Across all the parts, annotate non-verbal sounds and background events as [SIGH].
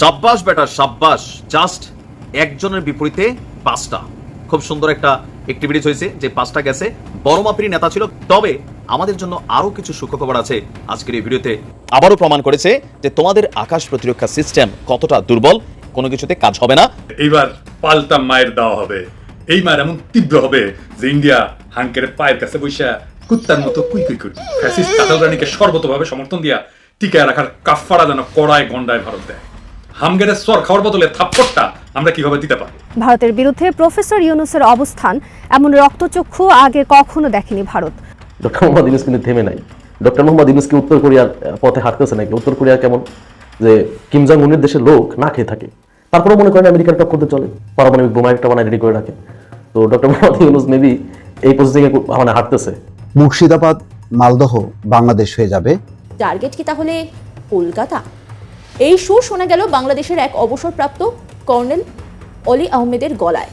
সাব্বাস, বেটা সাব্বাস। জাস্ট একজনের বিপরীতে পাঁচটা। খুব সুন্দর একটা অ্যাক্টিভিটিস হয়েছে যে পাঁচটা গেছে। বড় মাপেরই নেতা ছিল। তবে আমাদের জন্য আরও কিছু সুখবর আছে আজকের এই ভিডিওতে আবারও প্রমাণ করেছে যে তোমাদের আকাশ প্রতিরক্ষা সিস্টেম কতটা দুর্বল, কোনো কিছুতে কাজ হবে না। এইবার পাল্টা মায়ের দেওয়া হবে। এই মায়ের এমন তীব্র হবে যে ইন্ডিয়া হাঙ্কের পায়ের কাছে বৈশা কুত্তার মতো কুই কুই করবে ফ্যাসিস্ট কাতাল রানীকে সর্বতভাবে সমর্থন দিয়া টিকায় রাখার কাফারা যেন কড়ায় গন্ডায় ভারত দেয়। হামগেরের সর খাওয়ার বদলে থাপ্পড়টা আমরা কীভাবে দিতে পারি? ভারতের বিরুদ্ধে প্রফেসর ইউনুসের অবস্থান এমন রক্তচক্ষু আগে কখনো দেখেনি ভারত। ডক্টর মোহাম্মদ ইউনুস কিন্তু থেমে নাই। ডক্টর মোহাম্মদ ইউনুস কি উত্তর কোরিয়ার পথে হাঁটতেছে নাকি? উত্তর কোরিয়া কেমন? যে কিম জং উনের দেশের লোক না খেয়ে থাকে। তারপরে মনে করেন আমেরিকার টক করতে চলে। পারমাণবিক বোমা একটা বানায় রেডি করে রাখে। তো ডক্টর মোহাম্মদ ইউনুস মেবি এই প্রসেসিংয়ে মানে হাঁটতেছে। মুর্শিদাবাদ মালদহ বাংলাদেশ হয়ে যাবে। টার্গেট কি তাহলে কলকাতা? এই সুর শোনা গেল বাংলাদেশের এক অবসরপ্রাপ্ত কর্নেল অলি আহমেদের গলায়।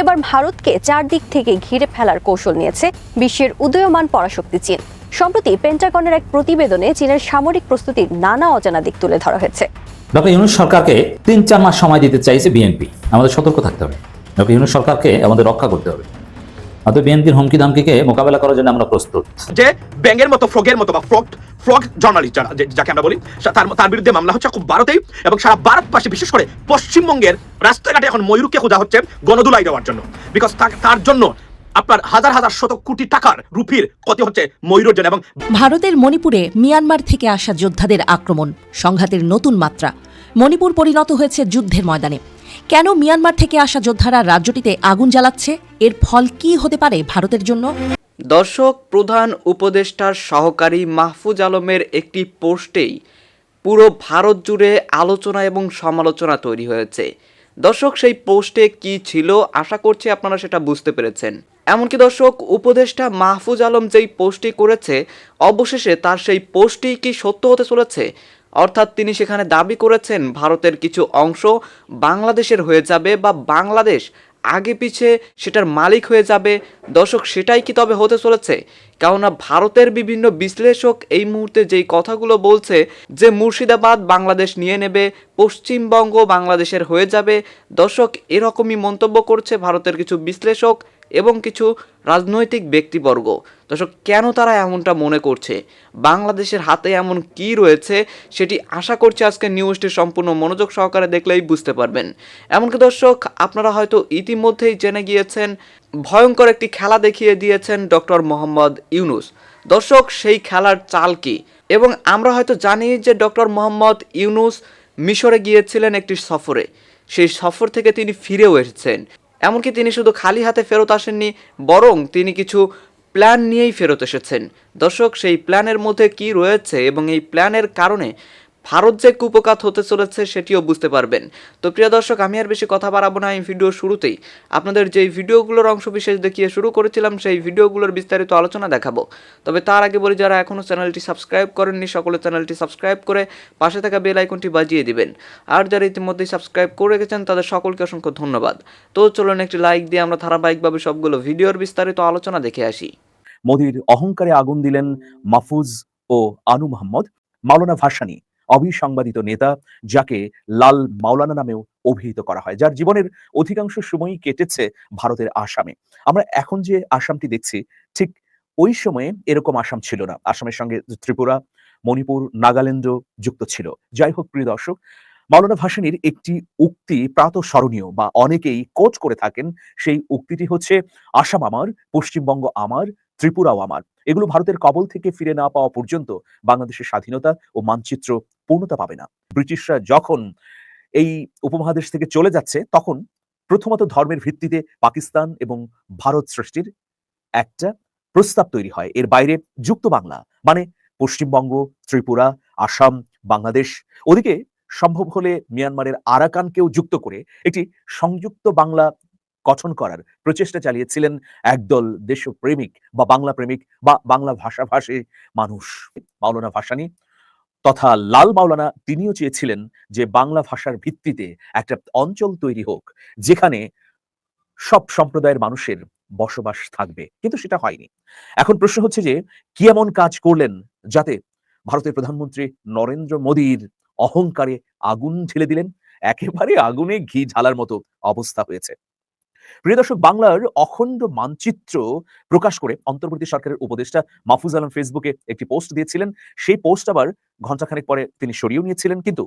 এবার ভারতকে চারদিক থেকে ঘিরে ফেলার কৌশল নিয়েছে বিশ্বের উদয়মান পরাশক্তি চীন। সম্প্রতি পেন্টাগনের এক প্রতিবেদনে চীনের সামরিক প্রস্তুতির নানা অজানা দিক তুলে ধরা হয়েছে। ডক্টর ইউনুস সরকারকে তিন চার মাস সময় দিতে চাইছে বিএনপি। আমাদের সতর্ক থাকতে হবে। ডক্টর ইউনুস সরকারকে আমাদের রক্ষা করতে হবে। অর্থাৎ বিএনপির হুমকি ধামকিকে মোকাবেলা করার জন্য আমরা প্রস্তুত। যে ব্যাঙের মতো ফ্রগের মতো বা ফ্রগ ফ্রগ জার্নালিস্ট যারা যাকে আমরা বলি তার তার বিরুদ্ধে মামলা হচ্ছে খুব ভারতেই এবং সারা ভারতবাসী বিশেষ করে পশ্চিমবঙ্গের রাস্তাঘাটে এখন ময়ূরকে খোঁজা হচ্ছে গণদুলাই দেওয়ার জন্য। বিকজ তার জন্য আপনার হাজার হাজার শত কোটি টাকার রুপির ক্ষতি হচ্ছে ময়ূরের জন্য এবং ভারতের মণিপুরে মিয়ানমার থেকে আসা যোদ্ধাদের আক্রমণ সংঘাতের নতুন মাত্রা। মণিপুর পরিণত হয়েছে যুদ্ধের ময়দানে। কেন মিয়ানমার থেকে আসা যোদ্ধারা রাজ্যটিতে আগুন জ্বালাচ্ছে? এর ফল কি হতে পারে ভারতের জন্য? দর্শক, প্রধান উপদেষ্টার সহকারী মাহফুজ আলমের একটি পোস্টেই পুরো ভারত জুড়ে আলোচনা এবং সমালোচনা তৈরি হয়েছে। দর্শক, সেই পোস্টে কি ছিল? আশা করছি আপনারা সেটা বুঝতে পেরেছেন। এমনকি দর্শক, উপদেষ্টা মাহফুজ আলম যেই পোস্টটি করেছে, অবশেষে তার সেই পোস্টটি কি সত্য হতে চলেছে? অর্থাৎ তিনি সেখানে দাবি করেছেন ভারতের কিছু অংশ বাংলাদেশের হয়ে যাবে বা বাংলাদেশ আগে পিছে সেটার মালিক হয়ে যাবে। দর্শক, সেটাই কি তবে হতে চলেছে? কেননা ভারতের বিভিন্ন বিশ্লেষক এই মুহূর্তে যেই কথাগুলো বলছে যে মুর্শিদাবাদ বাংলাদেশ নিয়ে নেবে, পশ্চিমবঙ্গ বাংলাদেশের হয়ে যাবে, দর্শক, এরকমই মন্তব্য করছে ভারতের কিছু বিশ্লেষক। এবং কিছু রাজনৈতিক ব্যক্তিবর্গ। দর্শক, কেন তারা এমনটা মনে করছে? বাংলাদেশের হাতে এমন কি রয়েছে সেটি আশা করছি আজকে নিউজটি সম্পূর্ণ মনোযোগ সহকারে দেখলেই বুঝতে পারবেন। এমনকি দর্শক, আপনারা হয়তো ইতিমধ্যেই জেনে গিয়েছেন, ভয়ঙ্কর একটি খেলা দেখিয়ে দিয়েছেন ডক্টর মোহাম্মদ ইউনুস। দর্শক, সেই খেলার চাল কি? এবং আমরা হয়তো জানি যে ডক্টর মোহাম্মদ ইউনুস মিশরে গিয়েছিলেন একটি সফরে। সেই সফর থেকে তিনি ফিরেও এসেছেন। এমনকি তিনি শুধু খালি হাতে ফেরত আসেননি, বরং তিনি কিছু প্ল্যান নিয়েই ফেরত এসেছেন। দর্শক, সেই প্ল্যানের মধ্যে কি রয়েছে এবং এই প্ল্যানের কারণে ভারত যে কুপকাত হতে চলেছে সেটিও বুঝতে পারবেন। তো প্রিয় দর্শক, আমি আর বেশি কথা বাড়াবো না এই ভিডিও শুরুতেই। আপনাদের যেই ভিডিওগুলোর অংশ বিশেষ দেখিয়ে শুরু করেছিলাম, সেই ভিডিওগুলোর বিস্তারিত আলোচনা দেখাবো। তবে তার আগে বলি, যারা এখনও চ্যানেলটি সাবস্ক্রাইব করেননি, সকলে চ্যানেলটি সাবস্ক্রাইব করে পাশে থাকা বেল আইকনটি বাজিয়ে দিবেন। আর যারা ইতিমধ্যেই সাবস্ক্রাইব করে রেখেছেন, তাদের সকলকে অসংখ্য ধন্যবাদ। তো চলুন একটি লাইক দিয়ে আমরা ধারাবাহিকভাবে সবগুলো ভিডিওর বিস্তারিত আলোচনা দেখে আসি। মোদির অহংকারে আগুন দিলেন মাহফুজ ও আনু মোহাম্মদ মাওলানা ভাসানী অবিসংবাদিত নেতা যাকে লাল মাওলানা নামেও অভিহিত করা হয়, যার জীবনের অধিকাংশ সময়ই কেটেছে ভারতের আসামে। আমরা এখন যে আসামটি দেখছি, ঠিক ওই সময়ে এরকম আসাম ছিল না। আসামের সঙ্গে ত্রিপুরা, মণিপুর, নাগাল্যান্ড যুক্ত ছিল। যাই হোক, প্রিয় দর্শক, মাওলানা ভাসানীর একটি উক্তি প্রাতঃস্মরণীয় বা অনেকেই কোচ করে থাকেন, সেই উক্তিটি হচ্ছে, আসাম আমার, পশ্চিমবঙ্গ আমার ত্রিপুরাও আমার। এগুলো ভারতের কবল থেকে ফিরে না পাওয়া পর্যন্ত বাংলাদেশের স্বাধীনতা ও মানচিত্র পূর্ণতা পাবে না। ব্রিটিশরা যখন এই উপমহাদেশ থেকে চলে যাচ্ছে, তখন প্রথমত ধর্মের ভিত্তিতে পাকিস্তান এবং ভারত সৃষ্টির একটা প্রস্তাব তৈরি হয়। এর বাইরে যুক্ত বাংলা মানে পশ্চিমবঙ্গ, ত্রিপুরা, আসাম, বাংলাদেশ। ওদিকে সম্ভব হলে মিয়ানমারের আরাকানকেও যুক্ত করে একটি সংযুক্ত বাংলা গঠন করার প্রচেষ্টা চালিয়েছিলেন একদল দেশপ্রেমিক বা বাংলা প্রেমিক বা বাংলা ভাষাভাষী মানুষ, মাওলানা ভাসানী। তথা লাল মাওলানা তিনিও চেয়েছিলেন যে বাংলা ভাষার ভিত্তিতে একটা অঞ্চল তৈরি হোক, যেখানে সব সম্প্রদায়ের মানুষের বসবাস থাকবে। কিন্তু সেটা হয়নি। এখন প্রশ্ন হচ্ছে যে, কি এমন কাজ করলেন যাতে ভারতের প্রধানমন্ত্রী নরেন্দ্র মোদীর অহংকারে আগুন ঢেলে দিলেন? একেবারে আগুনে ঘি ঢালার মতো অবস্থা হয়েছে। প্রিয় দর্শক, বাংলার অখণ্ড মানচিত্র প্রকাশ করে অন্তর্বর্তী সরকারের উপদেষ্টা মাহফুজ আলম ফেসবুকে একটি পোস্ট দিয়েছিলেন। সেই পোস্ট আবার ঘন্টাখানেক পরে তিনি সরিয়েও নিয়েছিলেন। কিন্তু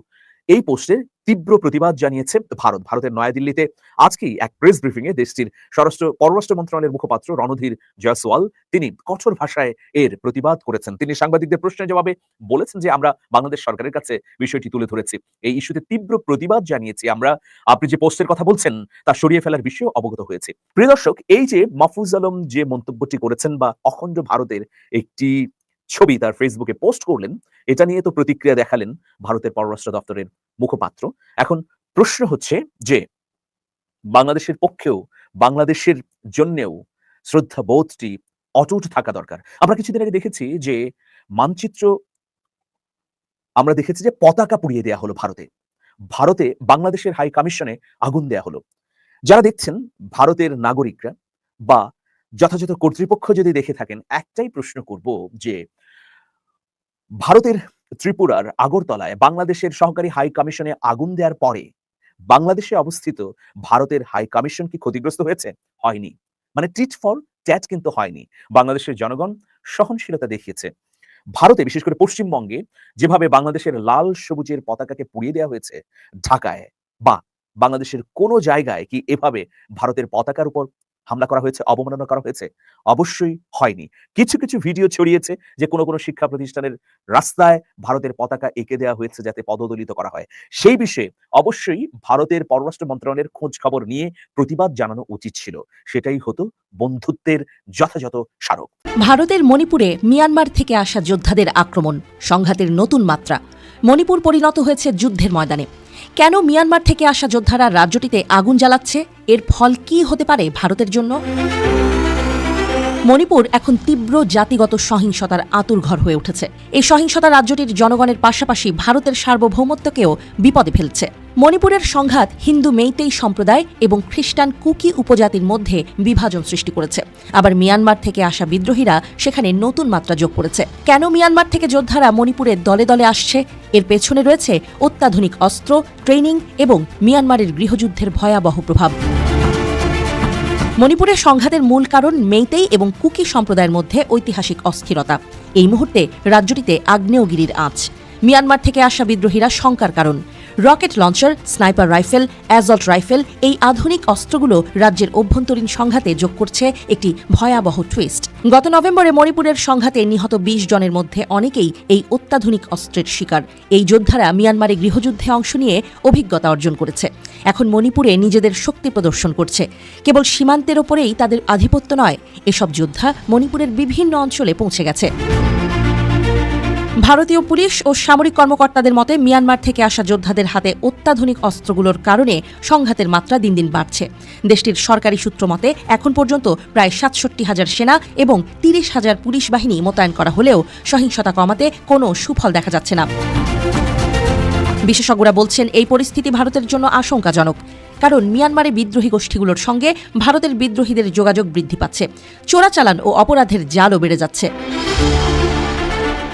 এই পোস্টের তীব্র প্রতিবাদ জানিয়েছে ভারত। ভারতের নয়াদিল্লিতে আজকেই এক প্রেস ব্রিফিং এ দেশটির স্বরাষ্ট্র, পররাষ্ট্র মন্ত্রণালয়ের মুখপাত্র রণধীর জয়সওয়াল তিনি কঠোর ভাষায় এর প্রতিবাদ করেছেন। তিনি সাংবাদিকদের প্রশ্নের জবাবে বলেছেন যে, আমরা বাংলাদেশ সরকারের কাছে বিষয়টি তুলে ধরেছি। এই ইস্যুতে তীব্র প্রতিবাদ জানিয়েছি আমরা। আপনি যে পোস্টের কথা বলছেন, তা সরিয়ে ফেলার বিষয়ে অবগত হয়েছে। প্রিয় দর্শক, এই যে মাহফুজ আলম যে মন্তব্যটি করেছেন বা অখণ্ড ভারতের একটি ছবি তার ফেসবুকে পোস্ট করলেন, এটা নিয়ে তো প্রতিক্রিয়া দেখালেন ভারতের পররাষ্ট্র দপ্তরের মুখপাত্র। এখন প্রশ্ন হচ্ছে যে, বাংলাদেশের পক্ষেও বাংলাদেশের জন্যেও শ্রদ্ধা বোধটি অটুট থাকা দরকার। আমরা কিছুদিন আগে দেখেছি যে, মানচিত্র আমরা দেখেছি যে পতাকা পুড়িয়ে দেয়া হলো ভারতে। ভারতে বাংলাদেশের হাই কমিশনে আগুন দেয়া হলো। যারা দেখছেন ভারতের নাগরিকরা বা যথাযথ কর্তৃপক্ষ যদি দেখে থাকেন, একটাই প্রশ্ন করব যে, ভারতের ত্রিপুরার আগরতলায় বাংলাদেশের সহকারী হাই কমিশনে আগুন দেওয়ার পরে বাংলাদেশে অবস্থিত ভারতের হাই কমিশন কি ক্ষতিগ্রস্ত হয়েছে? হয়নি। মানে টিট ফর ট্যাট কিন্তু হয়নি। বাংলাদেশের জনগণ সহনশীলতা দেখিয়েছে। ভারতে, বিশেষ করে পশ্চিমবঙ্গে, যেভাবে বাংলাদেশের লাল সবুজের পতাকাকে পুড়িয়ে দেওয়া হয়েছে, ঢাকায় বা বাংলাদেশের কোনো জায়গায় কি এভাবে ভারতের পতাকার উপর হামলা করা হয়েছে, অবমাননা করা হয়েছে, অবশ্যই হয়নি। কিছু কিছু ভিডিও ছড়িয়েছে যে কোনো কোনো শিক্ষা প্রতিষ্ঠানের রাস্তায় ভারতের পতাকা এঁকে দেওয়া হয়েছে যাতে পদদলিত করা হয়। সেই বিষয়ে অবশ্যই ভারতের পররাষ্ট্র মন্ত্রণালয়ের খোঁজ খবর নিয়ে প্রতিবাদ জানানো উচিত ছিল। সেটাই হতো বন্ধুত্বের যথাযথ স্মারক। ভারতের মণিপুরে মিয়ানমার থেকে আসা যোদ্ধাদের আক্রমণ, সংঘাতের নতুন মাত্রা। মণিপুর পরিণত হয়েছে যুদ্ধের ময়দানে। কেন মিয়ানমার থেকে আসা যোদ্ধারা রাজ্যটিতে আগুন জ্বালাচ্ছে? এর ফল কি হতে পারে ভারতের জন্য? মণিপুর এখন তীব্র জাতিগত সহিংসতার আতুরঘর হয়ে উঠেছে। এই সহিংসতা রাজ্যটির জনগণের পাশাপাশি ভারতের সার্বভৌমত্বকেও বিপদে ফেলছে। মণিপুরের সংঘাত হিন্দু মেইতেই সম্প্রদায় এবং খ্রিস্টান কুকি উপজাতির মধ্যে বিভাজন সৃষ্টি করেছে। আবার মিয়ানমার থেকে আসা বিদ্রোহীরা সেখানে নতুন মাত্রা যোগ করেছে। কেন মিয়ানমার থেকে যোদ্ধারা মণিপুরের দলে দলে আসছে? এর পেছনে রয়েছে অত্যাধুনিক অস্ত্র, ট্রেনিং এবং মিয়ানমারের গৃহযুদ্ধের ভয়াবহ প্রভাব। মণিপুরের সংঘাতের মূল কারণ মেইতেই এবং কুকি সম্প্রদায়ের মধ্যে ঐতিহাসিক অস্থিরতা। এই মুহূর্তে রাজ্যটিতে আগ্নেয়গিরির আঁচ। মিয়ানমার থেকে আসা বিদ্রোহীরা শঙ্কার কারণ। Rocket launcher, sniper rifle, assault rifle এই আধুনিক অস্ত্রগুলো রাজ্যের অভ্যন্তরীণ সংঘাতে যোগ করছে একটি ভয়াবহ টুইস্ট গত নভেম্বরে মণিপুরের সংঘাতে নিহত বিশ জনের মধ্যে অনেকেই এই অত্যাধুনিক অস্ত্রের শিকার। এই যোদ্ধারা মিয়ানমারে গৃহযুদ্ধে অংশ নিয়ে অভিজ্ঞতা অর্জন করেছে। এখন মণিপুরে নিজেদের শক্তি প্রদর্শন করছে। কেবল সীমান্তের ওপরেই তাদের আধিপত্য নয়, এসব যোদ্ধা মণিপুরের বিভিন্ন অঞ্চলে পৌঁছে গেছে। ভারতীয় পুলিশ ও সামরিক কর্মকর্তাদের মতে মিয়ানমার থেকে আসা যোদ্ধাদের হাতে অত্যাধুনিক অস্ত্রগুলোর কারণে সংঘাতের মাত্রা দিন দিন বাড়ছে। দেশটির সরকারি সূত্র মতে, এখন পর্যন্ত প্রায় সাতষট্টি হাজার সেনা এবং তিরিশ হাজার পুলিশ বাহিনী মোতায়েন করা হলেও সহিংসতা কমাতে কোনো সুফল দেখা যাচ্ছে না। বিশেষজ্ঞরা বলছেন, এই পরিস্থিতি ভারতের জন্য আশঙ্কাজনক, কারণ মিয়ানমারে বিদ্রোহী গোষ্ঠীগুলোর সঙ্গে ভারতের বিদ্রোহীদের যোগাযোগ বৃদ্ধি পাচ্ছে। চোরাচালান ও অপরাধের জালও বেড়ে যাচ্ছে।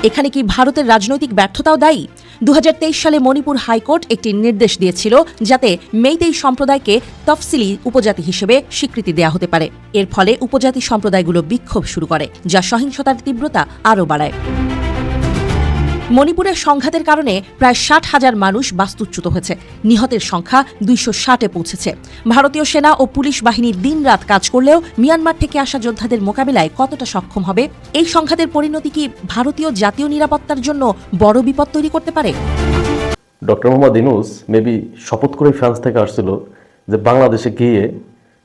এখানে কি ভারতের রাজনৈতিক ব্যর্থতাও দায়ী? দু হাজার তেইশ সালে মণিপুর হাইকোর্ট একটি নির্দেশ দিয়েছিল যাতে মেইতেই সম্প্রদায়কে তফসিলি উপজাতি হিসেবে স্বীকৃতি দেয়া হতে পারে। এর ফলে উপজাতি সম্প্রদায়গুলো বিক্ষোভ শুরু করে, যা সহিংসতার তীব্রতা আরও বাড়ায়। মণিপুরের সংঘাতের কারণে প্রায় ষাট হাজার মানুষ বাস্তুচ্যুত হয়েছে। নিহতের সংখ্যা দুইশো ষাটে পৌঁছেছে। ভারতীয় সেনা ও পুলিশ বাহিনী দিনরাত কাজ করলেও মিয়ানমার থেকে আসা যোদ্ধাদের মোকাবিলায় কতটা সক্ষম হবে? এই সংঘাতের পরিণতি কি ভারতীয় জাতীয় নিরাপত্তার জন্য বড় বিপদ তৈরি করতে পারে? ডক্টর মোহাম্মদ ইনুস মেবি শপথ করে ফ্রান্স থেকে আসছিল যে বাংলাদেশে গিয়ে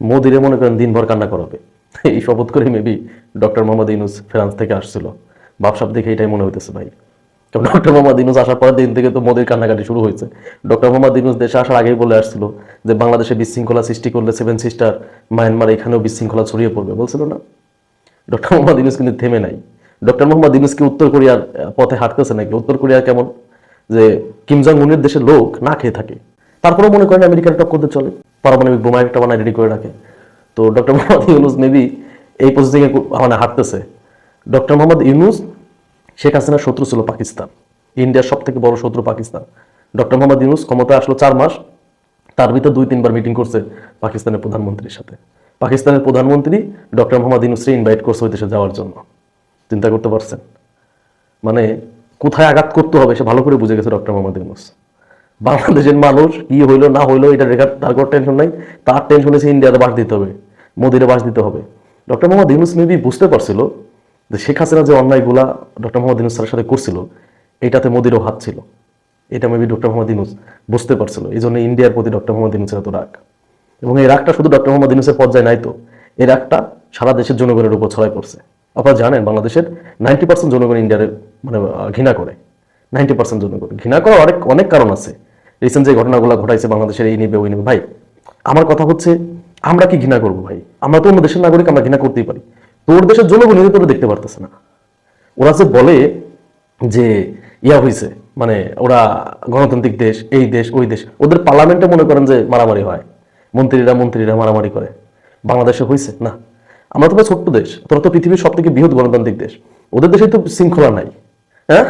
মোদিরে মনে করেন দিনভর কান্না করাবে। এই শপথ করে maybe doctor Mohammad Yunus France থেকে আসছিল। বাপসাপ দেখে এটাই মনে হইতেছে ভাই। ডক্টর মোহাম্মদ ইনুস আসার পরের দিন থেকে তো মোদির কান্নাকাটি শুরু হয়েছে। ডক্টর মোহাম্মদ ইনুস দেশে আসার আগেই বলে আসছিল যে, বাংলাদেশে বিশৃঙ্খলা সৃষ্টি করলে সেভেন সিস্টার মায়ানমার এখানেও বিশৃঙ্খলা ছড়িয়ে পড়বে। বলছিল না। ডক্টর মোহাম্মদ ইনুস কিন্তু থেমে নাই। ডক্টর মোহাম্মদ ইনুস কি উত্তর কোরিয়ার পথে হাঁটতেছে নাকি? উত্তর কোরিয়া কেমন? যে কিম জং উনের দেশের লোক না খেয়ে থাকে। তারপরেও মনে করেন আমেরিকার টক করতে চলে। পারমাণবিক বোমা একটা বানায় রেডি করে রাখে। তো ডক্টর মোহাম্মদ ইউনুস মেবি এই পজিশনে মানে হাঁটতেছে। ডক্টর মোহাম্মদ ইউনুস শেখ হাসিনার শত্রু ছিল পাকিস্তান। ইন্ডিয়ার সব থেকে বড় শত্রু পাকিস্তান। ডক্টর মোহাম্মদ ইউনুস ক্ষমতা আসলো চার মাস। তার ভিতর দুই তিনবার মিটিং করছে পাকিস্তানের প্রধানমন্ত্রীর সাথে। পাকিস্তানের প্রধানমন্ত্রী ডক্টর মোহাম্মদ ইউনুসকে ইনভাইট করছে ওই দেশে যাওয়ার জন্য। চিন্তা করতে পারছেন? মানে কোথায় আঘাত করতে হবে সে ভালো করে বুঝে গেছে ডক্টর মোহাম্মদ ইউনুস। বাংলাদেশের মানুষ কি হইল না হইল এটা রেখার তার কোনো টেনশন নাই। তার টেনশন হচ্ছে ইন্ডিয়াতে বাস দিতে হবে, মোদিরে বাস দিতে হবে। ডক্টর মোহাম্মদ ইউনুস মেবি বুঝতে পারছিল যে শেখ হাসিনা যে অন্যায়গুলা ডক্টর মোহাম্মদ ইউনুস স্যারের সাথে করছিল, এটাতে মোদিরও হাত ছিল। এটা মেবি ডক্টর মোহাম্মদ ইউনুস বুঝতে পারছিল। এই জন্য ইন্ডিয়ার প্রতি ডক্টর মোহাম্মদ ইউনুসের এত রাগ। এবং এই রাগটা শুধু ডক্টর মোহাম্মদ ইউনুসের পর্যায়ে নাই তো। এই রাগটা সারা দেশের জনগণের উপর ছড়াই পড়ছে। আপনারা জানেন, বাংলাদেশের নাইনটি পার্সেন্ট জনগণ ইন্ডিয়ার মানে ঘৃণা করে। নাইনটি পার্সেন্ট জনগণ। ঘৃণা করার অনেক অনেক কারণ আছে। রিসেন্ট যে ঘটনাগুলো ঘটাইছে বাংলাদেশের, এই নিবে, ওই নিবে। ভাই, আমার কথা হচ্ছে, আমরা কি ঘৃণা করব ভাই? আমরা তো অন্য দেশের নাগরিক, আমরা ঘৃণা করতেই পারি। তোর দেশের জনগণ তোর দেখতে পারতেছে না। ওরা যে বলে যে ইয়া হয়েছে মানে ওরা গণতান্ত্রিক দেশ, এই দেশ, ওই দেশ, ওদের পার্লামেন্টে মনে করেন যে মারামারি হয়। মন্ত্রীরা মন্ত্রীরা মারামারি করে। বাংলাদেশে হয়েছে না। আমরা তো ছোট্ট দেশ, তোরা তো পৃথিবীর সব থেকে বৃহৎ গণতান্ত্রিক দেশ। ওদের দেশে তো শৃঙ্খলা নাই। হ্যাঁ?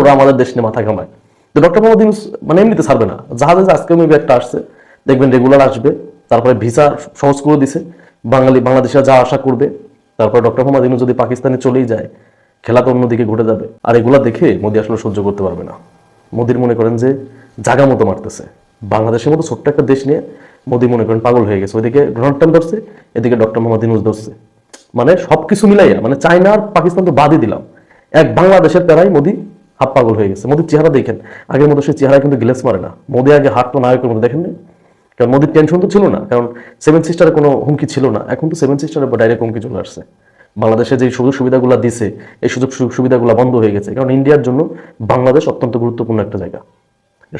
ওরা আমাদের দেশ নিয়ে মাথা কামায় তো ডক্টর মোহাম্মদ ইউনুস মানে এমনিতে ছাড়বে না। জাহাজে আজকে মেবি একটা আসছে, দেখবেন রেগুলার আসবে। তারপরে ভিসা সহজ করে দিছে। বাঙালি বাংলাদেশে যা আশা করবে। তারপর ডক্টর মোহাম্মদ ইউনুস যদি পাকিস্তানে চলেই যায়, খেলা তো অন্যদিকে ঘটে যাবে। আর এগুলা দেখে মোদি আসলে সহ্য করতে পারবে না। মোদির মনে করেন যে জাগা মতো মারতেছে। বাংলাদেশের মতো ছোট্ট একটা দেশ নিয়ে মোদি মনে করেন পাগল হয়ে গেছে। ওইদিকে ডোনাল্ড ট্রাম্প ধরছে, এদিকে ডক্টর মোহাম্মদ ইউনুস ধরছে। মানে সবকিছু মিলাইয়া মানে চায়না আর পাকিস্তান তো বাদই দিলাম। এক বাংলাদেশের প্যারাই মোদি হাত পাগল হয়ে গেছে। মোদির চেহারা দেখেন। আগের মতো সে চেহারা কিন্তু গ্লেস মারে না। মোদি আগে হাত তো নায়কের মতো। দেখেন কারণ মোদির টেনশন তো ছিল না কারণ সেভেন সিস্টারের কোনো হুমকি ছিল না। এখন তো সেভেন সিস্টারের ডাইরেক্ট হুমকি চলে আসছে। বাংলাদেশে যে সুযোগ সুবিধাগুলো দিছে, এই সুযোগ সুবিধাগুলো বন্ধ হয়ে গেছে। কারণ ইন্ডিয়ার জন্য বাংলাদেশ অত্যন্ত গুরুত্বপূর্ণ একটা জায়গা।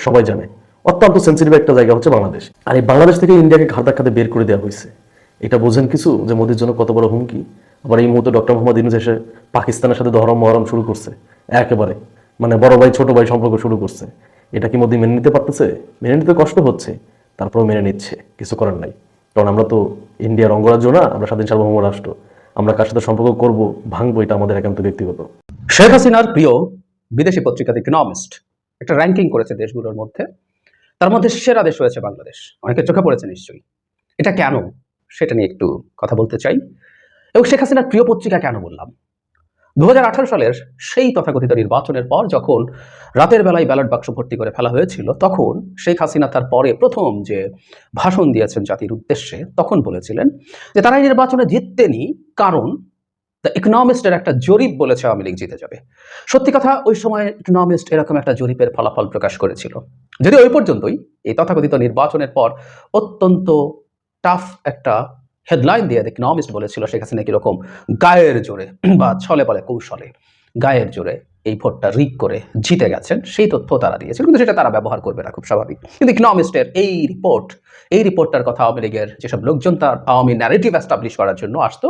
সবাই জানে। অত্যন্ত সেন্সিটিভ একটা জায়গা হচ্ছে বাংলাদেশ। আর এই বাংলাদেশ থেকে ইন্ডিয়াকে ঘাত ধাক্কাতে বের করে দেওয়া হয়েছে। এটা বোঝেন কিছু যে মোদির জন্য কত বড় হুমকি। আবার এই মুহূর্তে ডক্টর মোহাম্মদ ইউনুস এসে পাকিস্তানের সাথে ধরম মহরম শুরু করছে। একেবারে। মানে বড় ভাই, ছোট ভাই সম্পর্ক শুরু করছে। এটা কি মোদি মেনে নিতে পারতেছে? মেনে নিতে কষ্ট হচ্ছে। তারপরেও মেনে নিচ্ছে, কিছু করার নাই। কারণ আমরা তো ইন্ডিয়ার অঙ্গরাজ্য না, আমরা স্বাধীন সার্বভৌম রাষ্ট্র। আমরা কার সাথে সম্পর্ক করব, ভাঙবো, এটা আমাদের একান্ত ব্যক্তিগত। শেখ হাসিনার প্রিয় বিদেশি পত্রিকা ইকোনমিস্ট একটা র্যাঙ্কিং করেছে দেশগুলোর মধ্যে। তার মধ্যে সেরা দেশ হয়েছে বাংলাদেশ। অনেকে চোখে পড়েছে নিশ্চয়ই। এটা কেন? সেটা নিয়ে একটু কথা বলতে চাই। এবং শেখ হাসিনার প্রিয় পত্রিকা কেন বললাম? দু হাজার আঠারো সালের সেই তথাকথিত নির্বাচনের পর যখন রাতের বেলায় ব্যালট বাক্স ভর্তি করে ফেলা হয়েছিল, তখন শেখ হাসিনা তার পরে প্রথম যে ভাষণ দিয়েছেন জাতির উদ্দেশ্যে, তখন বলেছিলেন যে তারা নির্বাচনে জিততেনি কারণ দ্য ইকোনমিস্টের একটা জরিপ বলেছে আওয়ামী লীগ জিতে যাবে। সত্যি কথা, ওই সময় ইকোনমিস্ট এরকম একটা জরিপের ফলাফল প্রকাশ করেছিল। যদি ওই পর্যন্তই, এই তথাকথিত নির্বাচনের পর অত্যন্ত টাফ একটা হেডলাইন দিয়ে দ্য ইকোনমিস্ট বলেছিল শেখ হাসিনা কীরকম গায়ের জোরে [CLEARS THROAT] বা ছলে বলে কৌশলে গায়ের জোরে এই ভোটটা রিক করে জিতে গেছেন, সেই তথ্য তারা দিয়েছিল। কিন্তু সেটা তারা ব্যবহার করবে না, খুব স্বাভাবিক। কিন্তু ইকোনমিস্টের এই রিপোর্ট এই রিপোর্টটার কথা আওয়ামী লীগের যেসব লোকজন তার আওয়ামী ন্যারেটিভ অ্যাস্টাবলিশ করার জন্য আসতো,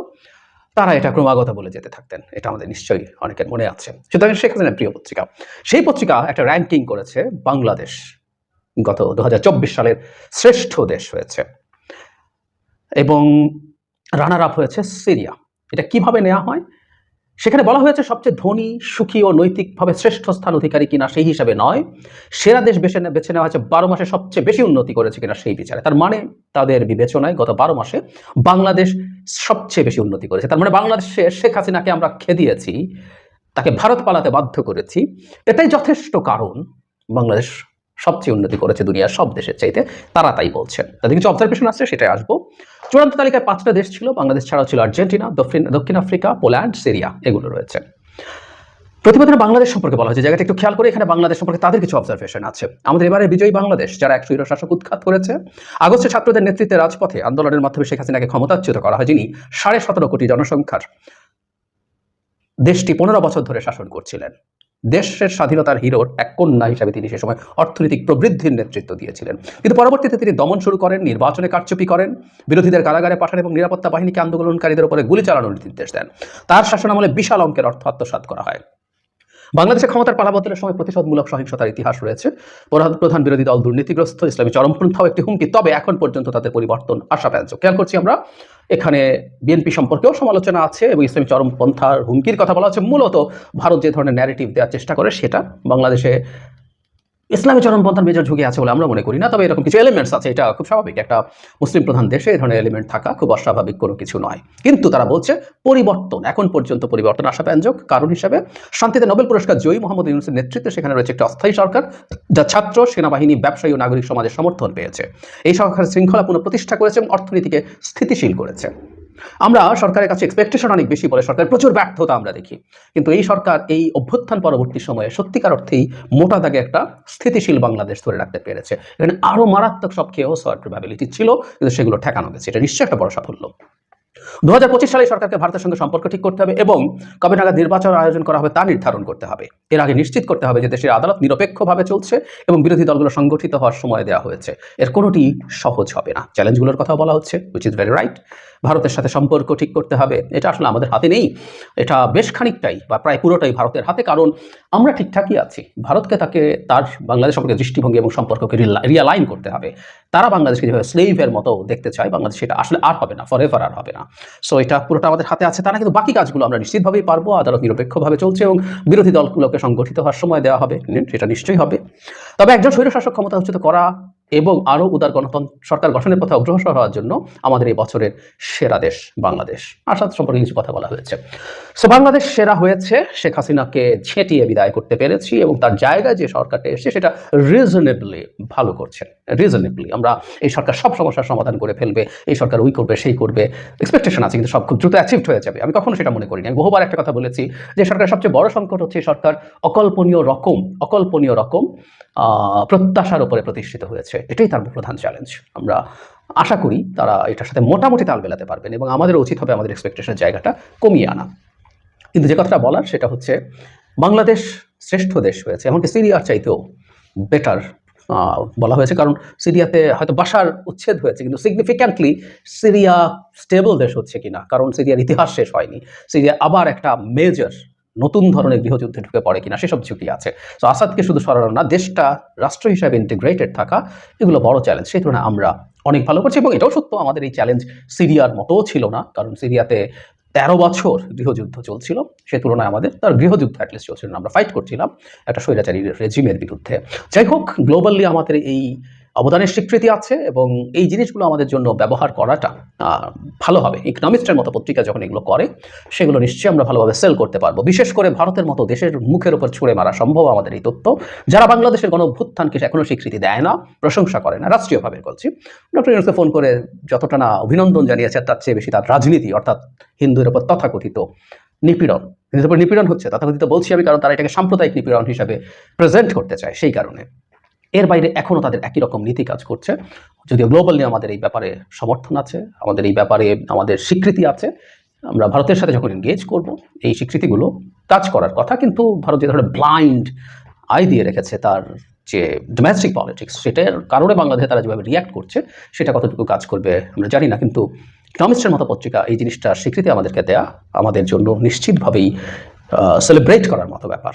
তারা এটা ক্রমাগত বলে যেতে থাকতেন। এটা আমাদের নিশ্চয়ই অনেকের মনে আছে। সুতরাং শেখ হাসিনার প্রিয় পত্রিকা, সেই পত্রিকা একটা র্যাঙ্কিং করেছে বাংলাদেশ। গত দু হাজার চব্বিশ সালের শ্রেষ্ঠ দেশ হয়েছে। এবং রানার আপ হয়েছে সিরিয়া। এটা কীভাবে নেওয়া হয়? সেখানে বলা হয়েছে সবচেয়ে ধনী, সুখী ও নৈতিকভাবে শ্রেষ্ঠ স্থান অধিকারী কিনা সেই হিসাবে নয়। সেরা দেশ বেছে বেছে নেওয়া হয়েছে বারো মাসে সবচেয়ে বেশি উন্নতি করেছে কিনা সেই বিচারে। তার মানে তাদের বিবেচনায় গত বারো মাসে বাংলাদেশ সবচেয়ে বেশি উন্নতি করেছে। তার মানে বাংলাদেশে শেখ হাসিনাকে আমরা খেদিয়েছি, তাকে ভারত পালাতে বাধ্য করেছি। এটাই যথেষ্ট কারণ বাংলাদেশ সবচেয়ে উন্নতি করেছে দুনিয়ার সব দেশের চাইতে, তারা তাই বলছেন। তাদের কিছু অবজারভেশন আছে, সেটাই আসব। চূড়ান্ত তালিকায় পাঁচটা দেশ ছিল, বাংলাদেশ ছাড়াও ছিল আর্জেন্টিনা, দক্ষিণ আফ্রিকা, পোল্যান্ড, সিরিয়া, এগুলো রয়েছে। প্রতিবেদনে বাংলাদেশ সম্পর্কে বলা হয়েছে, জায়গাটা একটু খেয়াল করে, এখানে বাংলাদেশ সম্পর্কে তাদের কিছু অবজারভেশন আছে। আমাদের এবারে বিজয়ী বাংলাদেশ, যারা একশো শাসক উৎখাত করেছে, আগস্টে ছাত্রদের নেতৃত্বে রাজপথে আন্দোলনের মাধ্যমে শেখ হাসিনাকে ক্ষমতাচ্যুত করা হয় যিনি সাড়ে সতেরো কোটি জনসংখ্যার দেশটি পনেরো বছর ধরে শাসন করছিলেন। দেশের স্বাধীনতার হিরোর এক কন্যা হিসাবে তিনি সে সময় অর্থনৈতিক প্রবৃদ্ধির নেতৃত্ব দিয়েছিলেন। কিন্তু পরবর্তীতে তিনি দমন শুরু করেন, নির্বাচনে কারচুপি করেন, বিরোধীদের কারাগারে পাঠান এবং নিরাপত্তা বাহিনীকে আন্দোলনকারীদের উপরে গুলি চালানোর নির্দেশ দেন। তার শাসনামলে বিশাল অঙ্কের অর্থ আত্মসাত করা হয়। বাংলাদেশে ক্ষমতার পালাবদলের সময় প্রতিশোধমূলক সহিংসতার ইতিহাস রয়েছে। প্রধান বিরোধী দল দুর্নীতিগ্রস্ত, ইসলামী চরমপন্থাও একটি হুমকি। তবে এখন পর্যন্ত তাদের পরিবর্তন আশাব্যঞ্জক খেয়াল করছি আমরা, এখানে বিএনপি সম্পর্কেও সমালোচনা আছে এবং ইসলামী চরমপন্থার হুমকির কথা বলা হচ্ছে। মূলত ভারত যে ধরনের ন্যারেটিভ দেওয়ার চেষ্টা করে, সেটা বাংলাদেশে ইসলামী চরমপন্থার মেজর ঝুঁকি আছে বলে আমরা মনে করি না, তবে এরকম কিছু এলিমেন্টস আছে, এটা খুব স্বাভাবিক। একটা মুসলিম প্রধান দেশে এই ধরনের এলিমেন্ট থাকা খুব অস্বাভাবিক কোনো কিছু নয়। কিন্তু তারা বলছে, পরিবর্তন, এখন পর্যন্ত পরিবর্তন আশাব্যঞ্জক কারণ হিসেবে শান্তিতে নোবেল পুরস্কার জয়ী মোহাম্মদ ইউনুসের নেতৃত্বে সেখানে রয়েছে একটি অস্থায়ী সরকার, যা ছাত্র, সেনাবাহিনী, ব্যবসায়ী ও নাগরিক সমাজের সমর্থন পেয়েছে। এই সরকার শৃঙ্খলা পুনঃপ্রতিষ্ঠা করেছে এবং অর্থনীতিকে স্থিতিশীল করেছে। আমরা সরকারের কাছে এক্সপেকটেশন অনেক বেশি বলে সরকারের প্রচুর ব্যর্থতা আমরা দেখি। কিন্তু এই সরকার এই অভ্যুত্থান পরবর্তী সময়ে সত্যিকার অর্থেই মোটা দাগে একটা স্থিতিশীল বাংলাদেশ ধরে রাখতে পেরেছে। এখানে আরও মারাত্মক সব কেওস হওয়ার প্রবাবিলিটি ছিল, কিন্তু সেগুলো ঠেকানো গেছে। এটা নিশ্চয়ই একটা বড় সাফল্য। দু হাজার পঁচিশ সালে সরকারকে ভারতের সঙ্গে সম্পর্ক ঠিক করতে হবে এবং কবে নাগাদ নির্বাচন আয়োজন করা হবে তা নির্ধারণ করতে হবে। এর আগে নিশ্চিত করতে হবে যে দেশের আদালত নিরপেক্ষভাবে চলছে এবং বিরোধী দলগুলো সংগঠিত হওয়ার সময় দেওয়া হয়েছে। এর কোনোটি সহজ হবে না। চ্যালেঞ্জগুলোর কথা বলা হচ্ছে উইচ ইজ ভেরি রাইট ভারতের সাথে সম্পর্ক ঠিক করতে হবে। এটা আসলে আমাদের হাতে নেই। এটা বেশ খানিকটাই বা প্রায় পুরোটাই ভারতের হাতে, কারণ আমরা ঠিকঠাকই আছি। ভারতকে তাকে, তার বাংলাদেশ সম্পর্কে দৃষ্টিভঙ্গি এবং সম্পর্ককে রিয়ালাইন করতে হবে। তারা বাংলাদেশকে যেভাবে স্লেভের মতো দেখতে চায়, বাংলাদেশ সেটা আসলে আর হবে না ফর আর হবে না। সো এটা পুরোটা আমাদের হাতে আছে তারা কিন্তু বাকি কাজগুলো আমরা নিশ্চিতভাবেই পারব। আদালত নিরপেক্ষভাবে চলছে এবং বিরোধী দলগুলোকে সংগঠিত হওয়ার সময় দেওয়া হবে। সেটা নিশ্চয়ই হবে। তবে একজন স্বৈরশাসক ক্ষমতা উচ্চিত করা এবং আরও উদার গণতন্ত্র সরকার গঠনের পথে অগ্রসর হওয়ার জন্য আমাদের এই বছরের সেরা দেশ বাংলাদেশ। আসাদ সম্পর্কে কিছু কথা বলা হয়েছে। সো বাংলাদেশ সেরা হয়েছে, শেখ হাসিনাকে ছেটিয়ে বিদায় করতে পেরেছি এবং তার জায়গায় যে সরকারটা এসছে সেটা রিজনেবলি ভালো করছে। রিজনেবলি আমরা এই সরকার সব সমস্যার সমাধান করে ফেলবে, এই সরকার ওই করবে, সেই করবে। এক্সপেকটেশন আছে, কিন্তু সব খুব দ্রুত অ্যাচিভড হয়ে যাবে। আমি কখনো সেটা মনে করিনি। আমি বহুবার একটা কথা বলেছি যে সরকারের সবচেয়ে বড় সংকট হচ্ছে সরকার অকল্পনীয় রকম অকল্পনীয় রকম প্রত্যাশার উপরে প্রতিষ্ঠিত হয়েছে। এটাই তার প্রধান চ্যালেঞ্জ আমরা আশা করি তারা এটার সাথে মোটামুটি তাল মেলাতে পারবেন এবং আমাদের উচিত হবে আমাদের এক্সপেকটেশনের জায়গাটা কমিয়ে আনা। কিন্তু যে কথাটা বলার সেটা হচ্ছে, বাংলাদেশ শ্রেষ্ঠ দেশ হয়েছে, এমনকি সিরিয়ার চাইতেও বেটার বলা হয়েছে। কারণ সিরিয়াতে হয়তো বাসার উচ্ছেদ হয়েছে, কিন্তু সিগনিফিক্যান্টলি সিরিয়া স্টেবল দেশ হচ্ছে কিনা? কারণ সিরিয়ার ইতিহাস শেষ হয়নি। সিরিয়া আবার একটা মেজর নতুন ধরনের গৃহযুদ্ধে ঢুকে পড়ে কিনা, সেসব ঝুঁকি আছে। তো আসাদকে শুধু সরানো না, দেশটা রাষ্ট্র হিসাবে ইন্টিগ্রেটেড থাকা, এগুলো বড় চ্যালেঞ্জ সেই তুলনায় আমরা অনেক ভালো করছি, এবং এটাও সত্য, আমাদের এই চ্যালেঞ্জ সিরিয়ার মতোও ছিল না। কারণ সিরিয়াতে তেরো বছর গৃহযুদ্ধ চলছিল, সে তুলনায় আমাদের তার গৃহযুদ্ধ অ্যাটলিস্ট চলছিল আমরা ফাইট করছিলাম একটা স্বৈরাচারী রেজিমের বিরুদ্ধে। যাই হোক গ্লোবালি আমাদের এই অবদানের স্বীকৃতি আছে এবং এই জিনিসগুলো আমাদের জন্য ব্যবহার করাটা ভালো হবে। ইকনমিস্টের মতো পত্রিকা যখন এগুলো করে, সেগুলো নিশ্চয়ই আমরা ভালোভাবে সেল করতে পারব। বিশেষ করে ভারতের মতো দেশের মুখের উপর ছুঁড়ে মারা সম্ভব আমাদের এই তথ্য। যারা বাংলাদেশের গণ অভ্যুত্থানকে এখনও স্বীকৃতি দেয় না, প্রশংসা করে না রাষ্ট্রীয়ভাবে বলছি। ডক্টর ইউনুসকে ফোন করে যতটা না অভিনন্দন জানিয়েছে, তার চেয়ে বেশি তার রাজনীতি, অর্থাৎ হিন্দুদের উপর তথাকথিত নিপীড়ন। হিন্দুদের উপর নিপীড়ন হচ্ছে, তথাকথিত বলছি আমি কারণ তারা এটাকে সাম্প্রদায়িক নিপীড়ন হিসাবে প্রেজেন্ট করতে চায় সেই কারণে। এর বাইরে এখনও তাদের একই রকম নীতি কাজ করছে। যদিও গ্লোবালি আমাদের এই ব্যাপারে সমর্থন আছে, আমাদের এই ব্যাপারে আমাদের স্বীকৃতি আছে, আমরা ভারতের সাথে যখন এনগেজ করব, এই স্বীকৃতিগুলো কাজ করার কথা, কিন্তু ভারত যে ধরনের ব্লাইন্ড আয় দিয়ে রেখেছে তার যে ডোমেস্টিক পলিটিক্স সেটার কারণে বাংলাদেশে তারা যেভাবে রিয়াক্ট করছে, সেটা কতটুকু কাজ করবে আমরা জানি না, কিন্তু ইকনমিস্টের মতো পত্রিকা এই জিনিসটার স্বীকৃতি আমাদেরকে দেয়া আমাদের জন্য নিশ্চিতভাবেই সেলিব্রেট করার মতো ব্যাপার।